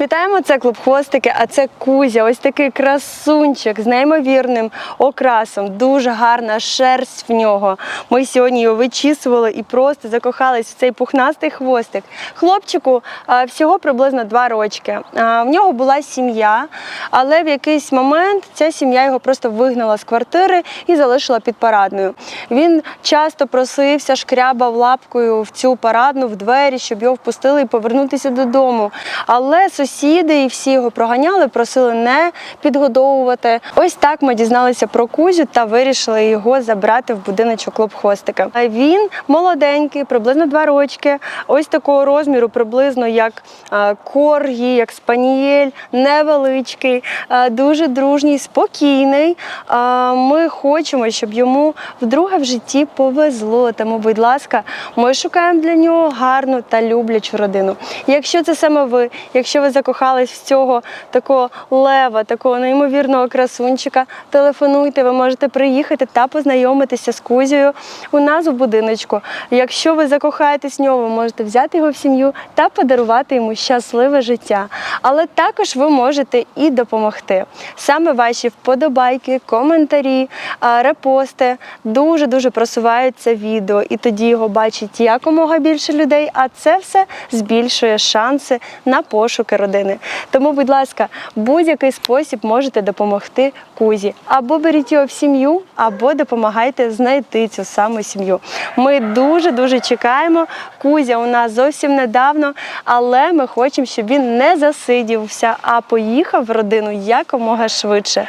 Вітаємо, це клуб хвостики, а це Кузя. Ось такий красунчик з неймовірним окрасом. Дуже гарна шерсть в нього. Ми сьогодні його вичісували і просто закохались в цей пухнастий хвостик. Хлопчику всього приблизно два рочки. В нього була сім'я, але в якийсь момент ця сім'я його просто вигнала з квартири і залишила під парадною. Він часто просився, шкрябав лапкою в цю парадну в двері, щоб його впустили і повернутися додому. Але сусіди і всі його проганяли, просили не підгодовувати. Ось так ми дізналися про Кузю та вирішили його забрати в будиночок клуб хвостика. Він молоденький, приблизно два рочки, ось такого розміру, приблизно як коргі, як спанієль, невеличкий, дуже дружній, спокійний. Ми хочемо, щоб йому вдруге в житті повезло. Тому, будь ласка, ми шукаємо для нього гарну та люблячу родину. Якщо це саме ви, якщо ви закохались в цього такого лева, такого неймовірного красунчика, телефонуйте, ви можете приїхати та познайомитися з Кузією у нас в будиночку. Якщо ви закохаєтесь в нього, ви можете взяти його в сім'ю та подарувати йому щасливе життя. Але також ви можете і допомогти. Саме ваші вподобайки, коментарі, репости дуже дуже просувають це відео, і тоді його бачить якомога більше людей. А це все збільшує шанси на пошуки родини. Тому, будь ласка, будь-який спосіб можете допомогти Кузі. Або беріть його в сім'ю, або допомагайте знайти цю саму сім'ю. Ми дуже дуже чекаємо. Кузя у нас зовсім недавно, але ми хочемо, щоб він не засидівся, а поїхав в родину якомога швидше.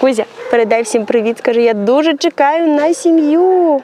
Кузя, передай всім привіт. Скажи, я дуже чекаю на сім'ю.